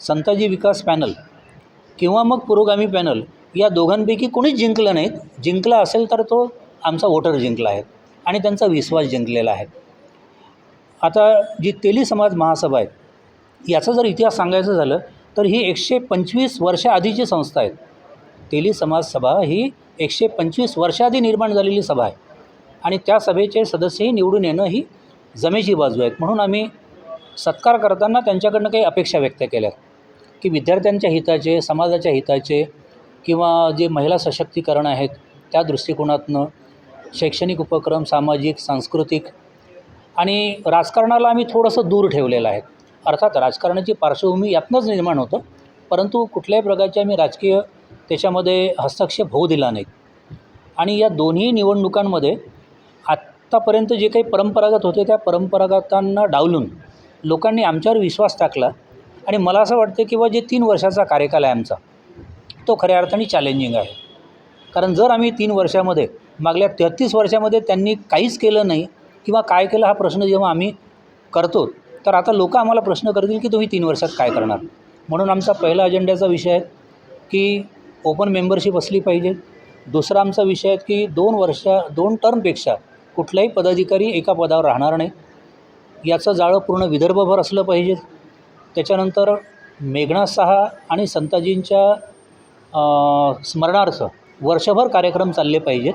संताजी विकास panel किंवा मग पुरोगामी पॅनल या दोघांपैकी कोणीच जिंकलं नाहीत. जिंकला असेल तर तो आमचा वोटर जिंकला आहे आणि त्यांचा विश्वास जिंकलेला आहे. आता जी तेली समाज महासभा आहे याचा जर इतिहास सांगायचं झालं तर ही एकशे पंचवीस वर्षाआधीची संस्था आहे. तेली समाज सभा ही एकशे पंचवीस वर्षाआधी निर्माण झालेली सभा आहे आणि त्या सभेचे सदस्यही निवडून येणं ही जमेची बाजू आहेत म्हणून आम्ही सत्कार करताना त्यांच्याकडनं काही अपेक्षा व्यक्त केल्या. की विद्यार्थ्यांच्या हिताचे समाजाच्या हिताचे किंवा जे महिला सशक्तीकरण आहेत त्या दृष्टिकोनातनं शैक्षणिक उपक्रम सामाजिक सांस्कृतिक आणि राजकारणाला आम्ही थोडंसं दूर ठेवलेलं आहे. अर्थात राजकारणाची पार्श्वभूमी यातनंच निर्माण होतं परंतु कुठल्याही प्रकारचे आम्ही राजकीय त्याच्यामध्ये हस्तक्षेप होऊ दिला नाही. आणि या दोन्ही निवडणुकांमध्ये आत्तापर्यंत जे काही परंपरागत होते त्या परंपरागतांना डावलून लोकांनी आमच्यावर विश्वास टाकला आणि मला असं वाटतं की बा जे तीन वर्षाचा कार्यकाल आहे आमचा तो खऱ्या अर्थाने चॅलेंजिंग आहे. कारण जर आम्ही तीन वर्षामध्ये मागल्या तेहत्तीस वर्षामध्ये त्यांनी काहीच केलं नाही किंवा काय केलं हा प्रश्न जेव्हा आम्ही करतो तर आता लोक आम्हाला प्रश्न करतील की तुम्ही तीन वर्षात काय करणार? म्हणून आमचा पहिला अजेंड्याचा विषय आहे की ओपन मेंबरशिप असली पाहिजे. दुसरा आमचा विषय आहे की दोन वर्षा दोन टर्मपेक्षा कुठलाही पदाधिकारी एका पदावर राहणार नाही. याचं जाळं पूर्ण विदर्भभर असलं पाहिजे. त्याच्यानंतर मेघना सहा आणि संताजींच्या स्मरणार्थ वर्षभर कार्यक्रम चालले पाहिजेत.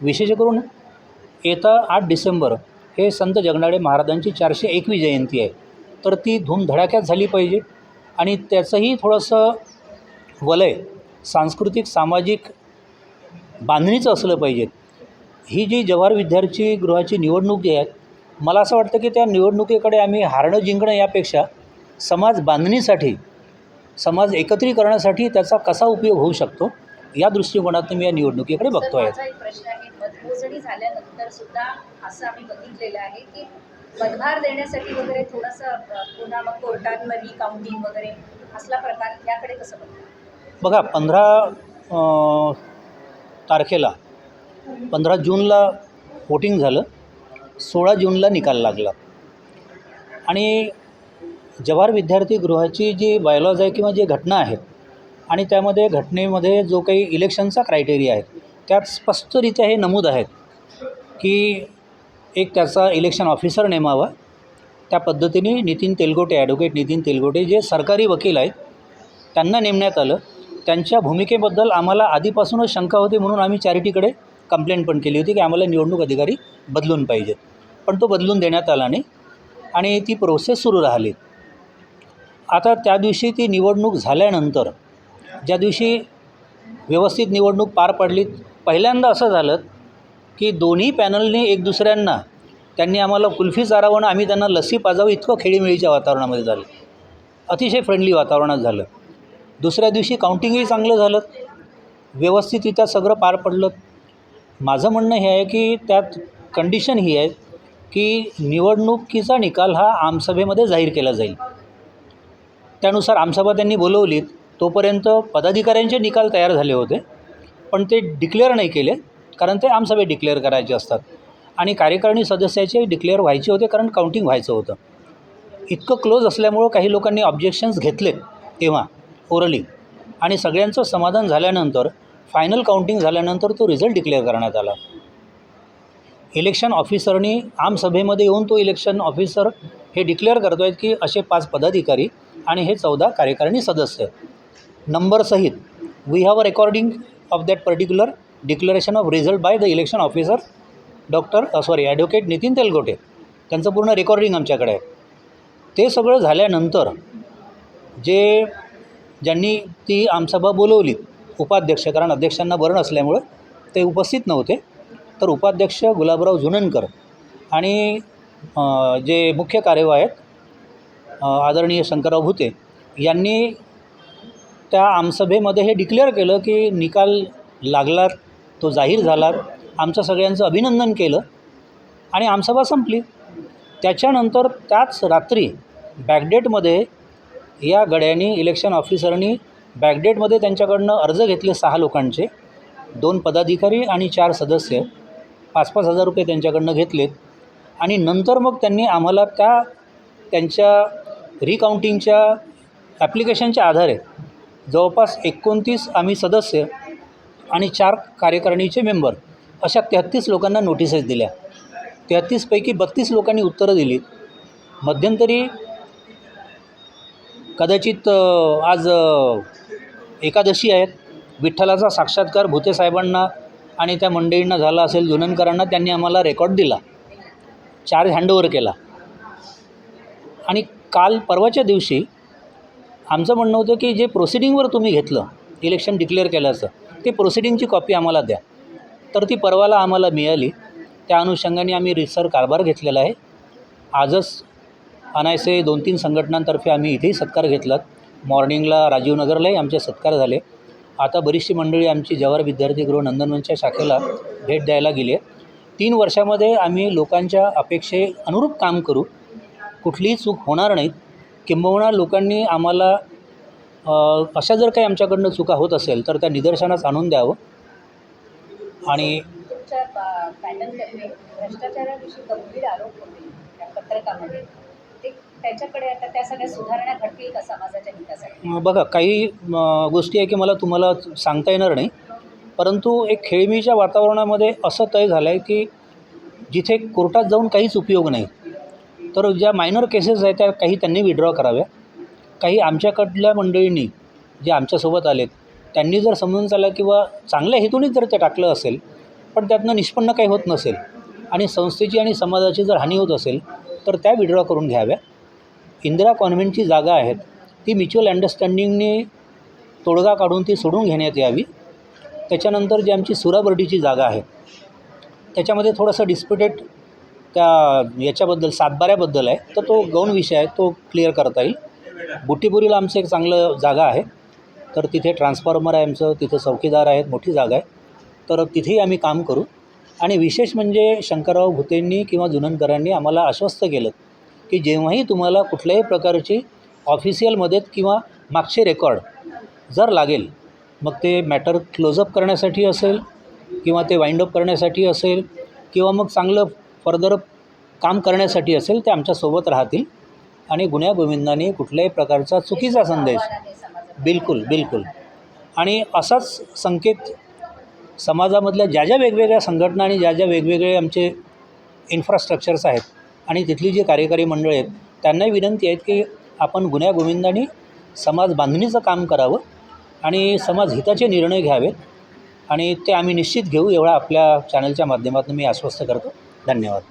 विशेष करून येता आठ डिसेंबर हे संत जगनाडे महाराजांची चारशे एकवी जयंती आहे. तर ती धूमधडाक्यात झाली पाहिजे आणि त्याचंही थोडंसं वलय सांस्कृतिक सामाजिक बांधणीचं असलं पाहिजे. ही जी जवाहर विद्यार्थी गृहाची निवडणूक जी आहे मला असं वाटतं की त्या निवडणुकीकडे आम्ही हारणं जिंकणं यापेक्षा समाज बांधणीसाठी समाज एकत्रीकरणासाठी त्याचा कसा उपयोग होऊ शकतो या दृष्टिकोनातून मी या निवडणुकीकडे बघतो आहे माझा एक प्रश्न आहे मतमोजणी झाल्यानंतर सुद्धा असं आम्ही बघितलेलं आहे की पदभार देण्यासाठी वगैरे थोडंसं अ, पुन्हा मग कोर्टांमध्ये काउंटिंग वगैरे असला प्रकार याकडे कसं बघा पंधरा तारखेला पंधरा जूनला वोटिंग झालं सोळा जूनला निकाल लागला. आणि जवाहर विद्यार्थी गृहाची जी बायलॉज आहे किंवा जी घटना आहेत आणि त्यामध्ये घटनेमध्ये जो काही इलेक्शनचा क्रायटेरिया आहे त्यात स्पष्टरित्या हे नमूद आहेत की एक त्याचा इलेक्शन ऑफिसर नेमावा. त्या पद्धतीने नितीन तेलगोटे ॲडव्होकेट नितीन तेलगोटे जे सरकारी वकील आहेत त्यांना नेमण्यात आलं. त्यांच्या भूमिकेबद्दल आम्हाला आधीपासूनच शंका होती म्हणून आम्ही चॅरिटीकडे कंप्लेंट पण केली होती की आम्हाला निवडणूक अधिकारी बदलून पाहिजेत. पण तो बदलून देण्यात आला नाही. आणि ती प्रोसेस सुरू राहिली. आता त्या दिवशी ती निवडणूक झाल्यानंतर ज्या दिवशी व्यवस्थित निवडणूक पार पडली पहिल्यांदा असं झालं की दोन्ही पॅनलने एक दुसऱ्यांना त्यांनी आम्हाला कुल्फी चारावं आम्ही त्यांना लस्सी पाजावं इतकं खेळीमेळीच्या वातावरणामध्ये झालं. अतिशय फ्रेंडली वातावरणात झालं. दुसऱ्या दिवशी काउंटिंगही चांगलं झालं. व्यवस्थितरित्या सगळं पार पडलं. माझं म्हणणं हे आहे की त्यात कंडिशन ही आहे की निवडणुकीचा निकाल हा आमसभेमध्ये जाहीर केला जाईल. त्यानुसार आमसभा त्यांनी बोलवलीत तोपर्यंत पदाधिकाऱ्यांचे निकाल तयार झाले होते. पण ते डिक्लेअर नाही केले कारण ते आमसभेत डिक्लेअर करायचे असतात. आणि कार्यकारिणी सदस्याचे डिक्लेअर व्हायचे होते कारण काउंटिंग व्हायचं होतं. इतकं क्लोज असल्यामुळं काही लोकांनी ऑब्जेक्शन्स घेतले तेव्हा ओरली आणि सगळ्यांचं समाधान झाल्यानंतर फायनल काउंटिंग झाल्यानंतर तो रिझल्ट डिक्लेअर करण्यात आला. इलेक्शन ऑफिसरनी आमसभेमध्ये येऊन तो इलेक्शन ऑफिसर हे डिक्लेअर करतो आहेत की असे पाच पदाधिकारी आणि हे चौदा कार्यकारिणी सदस्य. नंबरसहित we have a recording of that particular declaration of result by the election officer doctor sorry advocate Nitin Telgote त्यांचं पूर्ण रेकॉर्डिंग आमच्याकडे आहे. ते सगळं झाल्यानंतर जे ज्यांनी ती आमसभा बोलवली उपाध्यक्ष कारण अध्यक्षांना बरं नसल्यामुळं ते उपस्थित नव्हते. तर उपाध्यक्ष गुलाबराव जुननकर आणि जे मुख्य कार्यवाह आहेत आदरणीय शंकरराव भुते यांनी त्या आमसभेमध्ये हे डिक्लेअर केलं की निकाल लागला तो जाहीर झाला आमचं सगळ्यांचं अभिनंदन केलं आणि आमसभा संपली. त्याच्यानंतर त्याच रात्री बॅकडेटमध्ये या गड्यांनी इलेक्शन ऑफिसरनी बॅकडेटमध्ये त्यांच्याकडनं अर्ज घेतले सहा लोकांचे. दोन पदाधिकारी आणि चार सदस्य. पाच पाच हजार रुपये त्यांच्याकडनं घेतलेत. आणि नंतर मग त्यांनी आम्हाला त्या त्यांच्या रिकाउंटिंगच्या ॲप्लिकेशनच्या आधारे जवळपास एकोणतीस आम्ही सदस्य आणि चार कार्यकारिणीचे मेंबर अशा तेहत्तीस लोकांना नोटिसेस दिल्या. तेहत्तीसपैकी बत्तीस लोकांनी उत्तरं दिली. मध्यंतरी कदाचित आज एकादशी आहेत. विठ्ठलाचा साक्षात्कार भुतेसाहेबांना आणि त्या मंडळींना झाला असेल जुननकरांना त्यांनी आम्हाला रेकॉर्ड दिला. चार्ज हँडओव्हर केला. आणि काल परवाच्या दिवशी आमचं म्हणणं होतं की जे प्रोसिडिंगवर तुम्ही घेतलं इलेक्शन डिक्लेअर केल्याचं ते प्रोसिडिंगची कॉपी आम्हाला द्या. तर ती परवाला आम्हाला मिळाली. त्या अनुषंगाने आम्ही रिसर कारभार घेतलेला आहे. आजच अनायसे दोन तीन संघटनांतर्फे आम्ही इथेही सत्कार घेतलात. मॉर्निंगला राजीवनगरलाही आमचे सत्कार झाले. आता बरीचशी मंडळी आमची जवाहर विद्यार्थीगृह नंदनवनच्या शाखेला भेट द्यायला गेली आहे. तीन वर्षामध्ये आम्ही लोकांच्या अपेक्षे अनुरूप काम करू. कुठलीही चूक होणार नाहीत. किंबहुना लोकांनी आम्हाला अ, अशा जर काही आमच्याकडनं चुका होत असेल तर त्या निदर्शनास आणून द्यावं. आणि तुमच्या पॅनलतर्फे भ्रष्टाचाराविषयी गंभीर आरोप होते त्या पत्रकामध्ये. ते त्याच्याकडे आता त्या सगळ्या सुधारणा घडतील का समाजाच्या हितासाठी? अ, बघा काही गोष्टी आहे की मला तुम्हाला सांगता येणार नाही. परंतु एक खेळमीच्या वातावरणामध्ये असं तय झालं आहे की जिथे कोर्टात जाऊन काहीच उपयोग नाही तर ज्या मायनर केसेस आहेत त्या काही त्यांनी विड्रॉ कराव्या. काही आमच्याकडल्या मंडळींनी जे आमच्यासोबत आलेत त्यांनी जर समजून चाललं किंवा चांगल्या हेतूनच जर ते टाकलं असेल पण त्यातनं निष्पन्न काही होत नसेल आणि संस्थेची आणि समाजाची जर हानी होत असेल तर त्या विड्रॉ करून घ्याव्या. इंदिरा कॉन्व्हेंटची जागा आहेत ती म्युच्युअल अंडरस्टँडिंगने तोडगा काढून ती सोडून घेण्यात यावी. त्याच्यानंतर जी आमची सुराबर्डीची जागा आहे त्याच्यामध्ये थोडंसं डिस्प्युटेड त्या याच्याबद्दल सातबाऱ्याबद्दल आहे. तर तो गौण विषय आहे तो क्लिअर करता येईल. बुटीबुरीला आमचं एक चांगलं जागा आहे. तर तिथे ट्रान्सफॉर्मर आहे आमचं तिथे चौकीदार आहेत मोठी जागा आहे. तर तिथेही आम्ही काम करू. आणि विशेष म्हणजे शंकरराव भुतेंनी किंवा जुननकरांनी आम्हाला आश्वस्त केलं की जेव्हाही तुम्हाला कुठल्याही प्रकारची ऑफिशियल मदत किंवा मागचे रेकॉर्ड जर लागेल मग ते मॅटर क्लोजअप करण्यासाठी असेल किंवा ते वाइंड अप करण्यासाठी असेल किंवा मग चांगलं फर्दर काम करण्यासाठी असेल ते आमच्यासोबत राहतील. आणि गुन्ह्यागोविंदाने कुठल्याही प्रकारचा चुकीचा संदेश बिलकुल बिलकुल. आणि असाच संकेत समाजामधल्या ज्या ज्या वेगवेगळ्या संघटना आणि ज्या ज्या वेगवेगळे आमचे इन्फ्रास्ट्रक्चर्स आहेत आणि तिथली जी कार्यकारी मंडळी आहेत त्यांनाही विनंती आहेत की आपण गुन्ह्यागोविंदाने समाज बांधणीचं काम करावं आणि समाज हिताचे निर्णय घ्यावेत. आणि ते आम्ही निश्चित घेऊ एवढा आपल्या चॅनलच्या माध्यमातून मी आश्वस्त करतो. धन्यवाद.